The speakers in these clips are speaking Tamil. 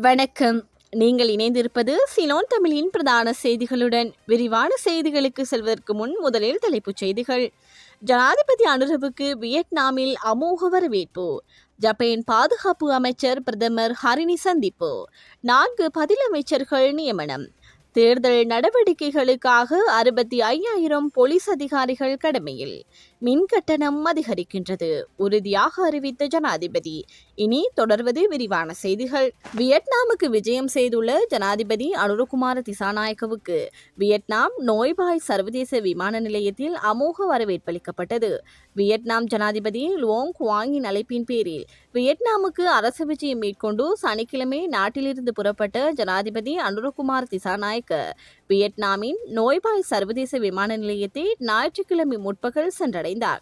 வணக்கம். நீங்கள் இணைந்திருப்பது சிலோன் தமிழின் பிரதான செய்திகளுடன். விரிவான செய்திகளுக்கு செல்வதற்கு முன் முதலில் தலைப்புச் செய்திகள். ஜனாதிபதி அனுரவுக்கு வியட்நாமில் அமோக வரவேற்பு. ஜப்பான் பாதுகாப்பு அமைச்சர் பிரதமர் ஹரிணி சந்திப்பு. நான்கு பதிலமைச்சர்கள் நியமனம். தேர்தல் நடவடிக்கைகளுக்காக அறுபத்தி ஐயாயிரம் போலீஸ் அதிகாரிகள் கடமையில். மின் கட்டணம் அதிகரிக்கின்றது. உறுதியாக அறிவித்த ஜனாதிபதி. இனி தொடர்வது விரிவான செய்திகள். வியட்நாமுக்கு விஜயம் செய்துள்ள ஜனாதிபதி அனுரகுமார திசாநாயக்கவுக்கு. வியட்நாம் நோய்பாய் சர்வதேச விமான நிலையத்தில் அமோக வரவேற்பளிக்கப்பட்டது வியட்நாம் ஜனாதிபதி லுவோங் குவாங்கின் அழைப்பின் பேரில் வியட்நாமுக்கு அரசு விஜயம் மேற்கொண்டு சனிக்கிழமை நாட்டிலிருந்து புறப்பட்ட ஜனாதிபதி அனுரகுமார் நாயக்க. வியட்நாமின் நோய்பாய் சர்வதேச விமான நிலையத்தை ஞாயிற்றுக்கிழமை முற்பகல் சென்றடைந்தார்.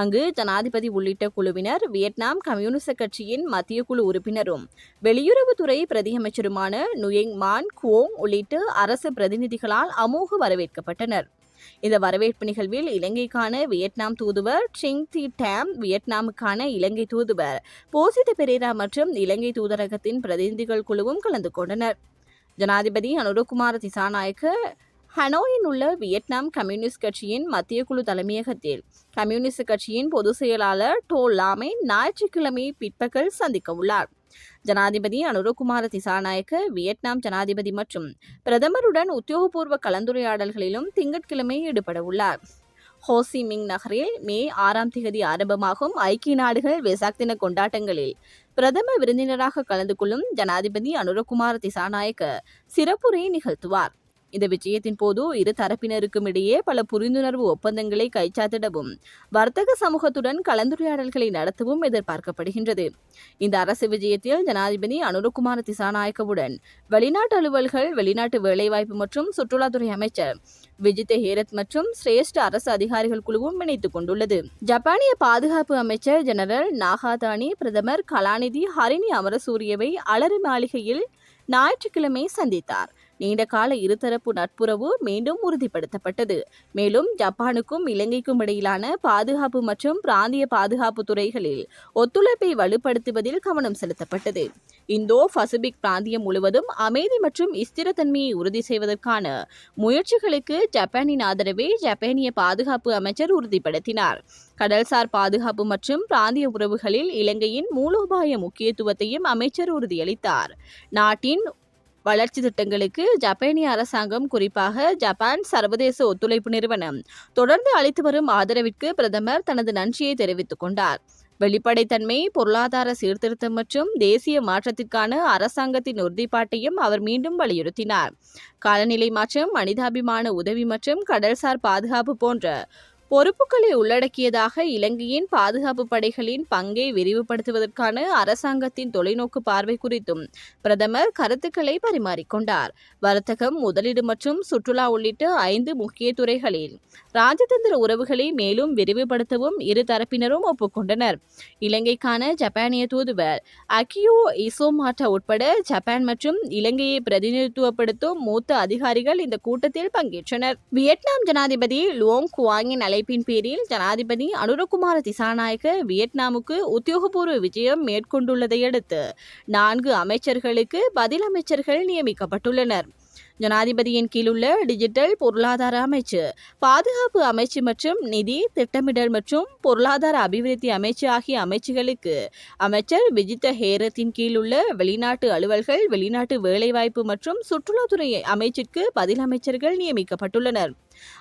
அங்கு ஜனாதிபதி உள்ளிட்ட குழுவினர் வியட்நாம் கம்யூனிஸ்ட் கட்சியின் மத்திய குழு உறுப்பினரும் வெளியுறவுத்துறை பிரதியமைச்சருமான நுயங் மான் குவோங் உள்ளிட்ட அரசு பிரதிநிதிகளால் அமோக வரவேற்கப்பட்டனர். இந்த வரவேற்பு நிகழ்வில் இலங்கைக்கான வியட்நாம் தூதுவர் சிங் தி டேம் வியட்நாமுக்கான இலங்கை தூதுவர் போசித பெரேரா மற்றும் இலங்கை தூதரகத்தின் பிரதிநிதிகள் குழுவும் கலந்து கொண்டனர். ஜனாதிபதி அனுரகுமார திசாநாயக்க ஹனோயில் உள்ள வியட்நாம் கம்யூனிஸ்ட் கட்சியின் மத்திய குழு தலைமையகத்தில். கம்யூனிஸ்ட் கட்சியின் பொதுச் செயலாளர் டோ லாமை ஞாயிற்றுக்கிழமை பிற்பகல் சந்திக்க உள்ளார். ஜனாதிபதி அனுரகுமார திசாநாயக்க வியட்நாம் ஜனாதிபதி மற்றும் பிரதமருடன் உத்தியோகபூர்வ கலந்துரையாடல்களிலும் திங்கட்கிழமை ஈடுபட உள்ளார். ஹோசி மிங் நகரில் மே ஆறாம் தேதி ஆரம்பமாகும் ஐக்கிய நாடுகள் வெசாக் தின கொண்டாட்டங்களில். பிரதம விருந்தினராக கலந்து கொள்ளும் ஜனாதிபதி அனுரகுமார் திசாநாயக்க சிறப்புரை நிகழ்த்துவார். இந்த விஜயத்தின் போது இரு தரப்பினருக்கும் இடையே பல புரிந்துணர்வு ஒப்பந்தங்களை கைச்சாத்திடவும் வர்த்தக சமூகத்துடன் கலந்துரையாடல்களை நடத்தவும் எதிர்பார்க்கப்படுகின்றது. இந்த அரசு விஜயத்தில் ஜனாதிபதி அனுரகுமார திசாநாயக்கவுடன் வெளிநாட்டு அலுவல்கள் வெளிநாட்டு வேலைவாய்ப்பு மற்றும் சுற்றுலாத்துறை அமைச்சர் விஜித் ஹேரத் மற்றும் சிரேஷ்ட அரசு அதிகாரிகள் குழுவும் இணைத்துக் கொண்டுள்ளது. ஜப்பானிய பாதுகாப்பு அமைச்சர் ஜெனரல் நாகாதானி பிரதமர் கலாநிதி ஹரிணி அமரசூரியவை அலரி மாளிகையில் ஞாயிற்றுக்கிழமை சந்தித்தார். நீண்டகால இருதரப்பு நட்புறவு மீண்டும் உறுதிப்படுத்தப்பட்டது. மேலும் ஜப்பானுக்கும் இலங்கைக்கும் இடையிலான பாதுகாப்பு மற்றும் பிராந்திய பாதுகாப்பு துறைகளில் ஒத்துழைப்பை வலுப்படுத்துவதில் கவனம் செலுத்தப்பட்டது. இந்தோ பசிபிக் பிராந்தியம் முழுவதும் அமைதி மற்றும் ஸ்திரத்தன்மையை உறுதி செய்வதற்கான முயற்சிகளுக்கு ஜப்பானின் ஆதரவை ஜப்பானிய பாதுகாப்பு அமைச்சர் உறுதிப்படுத்தினார். கடல்சார் பாதுகாப்பு மற்றும் பிராந்திய உறவுகளில் இலங்கையின் மூலோபாய முக்கியத்துவத்தையும் அமைச்சர் உறுதியளித்தார். நாட்டின் வளர்ச்சி திட்டங்களுக்கு ஜப்பானிய அரசாங்கம் குறிப்பாக ஜப்பான் சர்வதேச ஒத்துழைப்பு நிறுவனம். தொடர்ந்து அளித்து வரும் ஆதரவிற்கு பிரதமர் தனது நன்றியை தெரிவித்துக் கொண்டார். வெளிப்படைத்தன்மை பொருளாதார சீர்திருத்தம் மற்றும் தேசிய மாற்றத்திற்கான அரசாங்கத்தின் உறுதிப்பாட்டையும் அவர் மீண்டும் வலியுறுத்தினார். காலநிலை மாற்றம் மனிதாபிமான உதவி மற்றும் கடல்சார் பாதுகாப்பு போன்ற பொறுப்புகளை உள்ளடக்கியதாக இலங்கையின் பாதுகாப்பு படைகளின் பங்கை விரிவுபடுத்துவதற்கான அரசாங்கத்தின் தொலைநோக்கு பார்வை குறித்தும் பிரதமர் கருத்துக்களை பரிமாறிக்கொண்டார். வர்த்தகம் முதலீடு மற்றும் சுற்றுலா உள்ளிட்ட ஐந்து முக்கிய துறைகளில் ராஜதந்திர உறவுகளை மேலும் விரிவுபடுத்தவும் இரு தரப்பினரும் ஒப்புக்கொண்டனர். இலங்கைக்கான ஜப்பானிய தூதுவர் அகியோ இசோமாட்டா உட்பட ஜப்பான் மற்றும் இலங்கையை பிரதிநிதித்துவப்படுத்தும் மூத்த அதிகாரிகள் இந்த கூட்டத்தில் பங்கேற்றனர். வியட்நாம் ஜனாதிபதி லுவோங் குவாங்கின் அழைப்பின் பேரில் ஜனாதிபதி அனுரகுமார திசாநாயக்க வியட்நாமுக்கு உத்தியோகபூர்வ விஜயம் மேற்கொண்டுள்ளதையடுத்து நான்கு அமைச்சர்களுக்கு பதில் அமைச்சர்கள் நியமிக்கப்பட்டுள்ளனர். ஜனாதிபதியின் கீழுள்ள டிஜிட்டல் பொருளாதார அமைச்சு பாதுகாப்பு அமைச்சு மற்றும் நிதி திட்டமிடல் மற்றும் பொருளாதார அபிவிருத்தி அமைச்சு ஆகிய அமைச்சுகளுக்கு அமைச்சர் விஜித ஹேரத்தின் கீழுள்ள வெளிநாட்டு அலுவல்கள் வெளிநாட்டு வேலைவாய்ப்பு மற்றும் சுற்றுலாத்துறை அமைச்சிற்கு பதில் அமைச்சர்கள் நியமிக்கப்பட்டுள்ளனர்.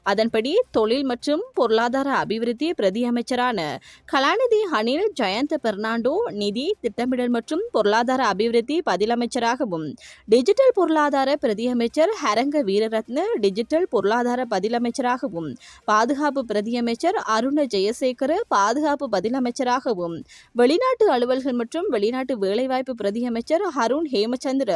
அதன்படி தொழில் மற்றும் பொருளாதார அபிவிருத்தி பிரதி அமைச்சரான கலாநிதி அனில் ஜெயந்த் பெர்னாண்டோ நிதி திட்டமிடல் மற்றும் பொருளாதார அபிவிருத்தி பதில் அமைச்சராகவும் டிஜிட்டல் பொருளாதார பிரதி அமைச்சர் ஹரங்க வீரரத்ன டிஜிட்டல் பொருளாதார பதில் அமைச்சராகவும் பாதுகாப்பு பிரதி அமைச்சர் அருண ஜெயசேகர பாதுகாப்பு பதில் அமைச்சராகவும் வெளிநாட்டு அலுவல்கள் மற்றும் வெளிநாட்டு வேலைவாய்ப்பு பிரதி அமைச்சர் அருண் ஹேமச்சந்திர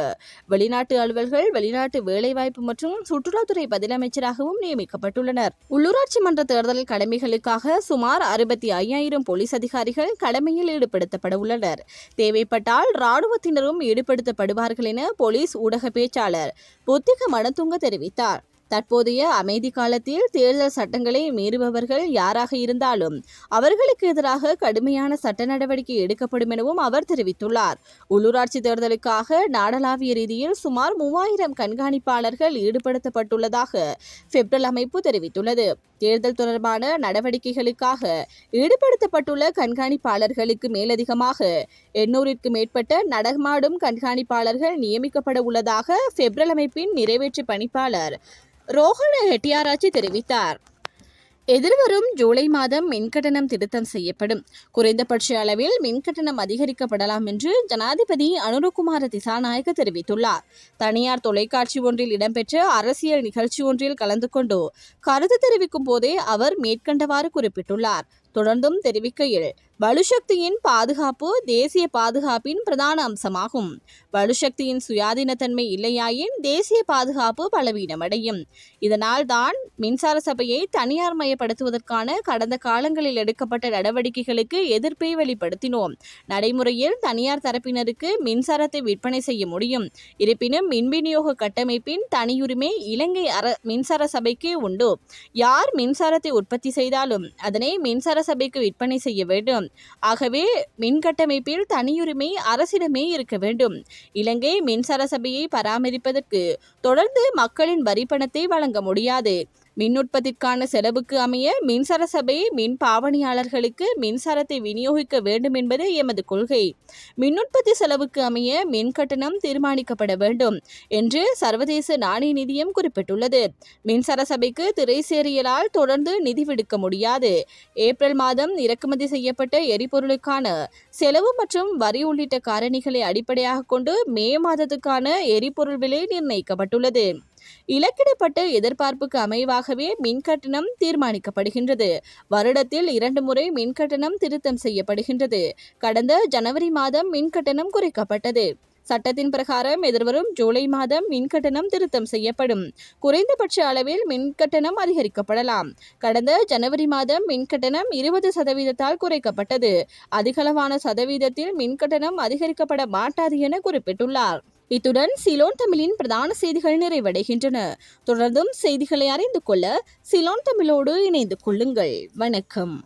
வெளிநாட்டு அலுவல்கள் வெளிநாட்டு வேலைவாய்ப்பு மற்றும் சுற்றுலாத்துறை பதில் அமைச்சராகவும் நியமிக்கப்பட்டுள்ளனர். உள்ளூராட்சி மன்ற தேர்தல் கடமைகளுக்காக சுமார் அறுபத்தி ஐயாயிரம் போலீஸ் அதிகாரிகள் கடமையில் ஈடுபடுத்தப்பட உள்ளனர். தேவைப்பட்டால் ராணுவத்தினரும் ஈடுபடுத்தப்படுவார்கள் என போலீஸ் ஊடக பேச்சாளர் புத்திக மணத்துங்க தெரிவித்தார். தற்போதைய அமைதி காலத்தில் தேர்தல் சட்டங்களை மீறுபவர்கள் யாராக இருந்தாலும் அவர்களுக்கு எதிராக கடுமையான சட்ட நடவடிக்கை எடுக்கப்படும் எனவும் அவர் தெரிவித்துள்ளார். உள்ளூராட்சி தேர்தலுக்காக நாடளாவிய ரீதியில் சுமார் மூவாயிரம் கண்காணிப்பாளர்கள் ஈடுபடுத்தப்பட்டுள்ளதாக பெப்ரல் அமைப்பு தெரிவித்துள்ளது. தேர்தல் தொடர்பான நடவடிக்கைகளுக்காக ஈடுபடுத்தப்பட்டுள்ள கண்காணிப்பாளர்களுக்கு மேலதிகமாக எண்ணூறிற்கு மேற்பட்ட நடமாடும் கண்காணிப்பாளர்கள் நியமிக்கப்பட உள்ளதாக பெப்ரல் அமைப்பின் நிறைவேற்று பணிப்பாளர் ரோஹண ஹெட்டியாராச்சி தெரிவித்தார். எதிர்வரும் ஜூலை மாதம் மின்கட்டணம் திருத்தம் செய்யப்படும். குறைந்தபட்ச அளவில் மின்கட்டணம் அதிகரிக்கப்படலாம் என்று ஜனாதிபதி அனுரகுமார திசாநாயக்க தெரிவித்துள்ளார். தனியார் தொலைக்காட்சி ஒன்றில் இடம்பெற்ற அரசியல் நிகழ்ச்சி ஒன்றில் கலந்து கொண்டு கருத்து தெரிவிக்கும் போதே அவர் மேற்கண்டவாறு குறிப்பிட்டுள்ளார். தொடர்ந்தும் தெரிவிக்கையில் வலுசக்தியின் பாதுகாப்பு தேசிய பாதுகாப்பின் பிரதான அம்சமாகும். வலுசக்தியின் சுயாதீனத்தன்மை இல்லையாயின் தேசிய பாதுகாப்பு பலவீனமடையும். இதனால் தான் மின்சார சபையை தனியார் மயப்படுத்துவதற்கான கடந்த காலங்களில் எடுக்கப்பட்ட நடவடிக்கைகளுக்கு எதிர்ப்பை வெளிப்படுத்தினோம். நடைமுறையில் தனியார் தரப்பினருக்கு மின்சாரத்தை விற்பனை செய்ய முடியும். இருப்பினும் மின் விநியோக கட்டமைப்பின் தனியுரிமை இலங்கை அர மின்சார சபைக்கு உண்டு. யார் மின்சாரத்தை உற்பத்தி செய்தாலும் அதனை மின்சார சபைக்கு விற்பனை செய்ய வேண்டும். ஆகவே மின் கட்டமைப்பில் தனியுரிமை அரசிடமே இருக்க வேண்டும். இலங்கை மின்சார சபையை பராமரிப்பதற்கு தொடர்ந்து மக்களின் வரிப்பணத்தை வழங்க முடியாது. மின்னுற்பத்திற்கான செலவுக்கு அமைய மின்சார சபை மின் பாவனையாளர்களுக்கு மின்சாரத்தை விநியோகிக்க வேண்டும் என்பது எமது கொள்கை. மின் உற்பத்தி செலவுக்கு அமைய மின் கட்டணம் தீர்மானிக்கப்பட வேண்டும் என்று சர்வதேச நாணய நிதியம் குறிப்பிட்டுள்ளது. மின்சார சபைக்கு திரைசேரியலால் தொடர்ந்து நிதி விடுக்க முடியாது. ஏப்ரல் மாதம் இறக்குமதி செய்யப்பட்ட எரிபொருளுக்கான செலவு மற்றும் வரி உள்ளிட்ட காரணிகளை அடிப்படையாக கொண்டு மே மாதத்துக்கான எரிபொருள் விலை நிர்ணயிக்கப்பட்டுள்ளது. இலக்கிடப்பட்ட எதிர்பார்ப்புக்கு அமைவாகவே மின்கட்டணம் தீர்மானிக்கப்படுகின்றது. வருடத்தில் இரண்டு முறை மின்கட்டணம் திருத்தம் செய்யப்படுகின்றது. கடந்த ஜனவரி மாதம் மின்கட்டணம் குறைக்கப்பட்டது. சட்டத்தின் பிரகாரம் எதிர்வரும் ஜூலை மாதம் மின்கட்டணம் திருத்தம் செய்யப்படும். குறைந்தபட்ச அளவில் மின்கட்டணம் அதிகரிக்கப்படலாம். கடந்த ஜனவரி மாதம் மின்கட்டணம் இருபது சதவீதத்தால் குறைக்கப்பட்டது. அதிகளவான சதவீதத்தில் மின்கட்டணம் அதிகரிக்கப்பட மாட்டாது என குறிப்பிட்டுள்ளார். இத்துடன் சிலோன் தமிழின் பிரதான செய்திகள் நிறைவடைகின்றன. தொடர்ந்தும் செய்திகளை அறிந்து கொள்ள சிலோன் தமிழோடு இணைந்து கொள்ளுங்கள். வணக்கம்.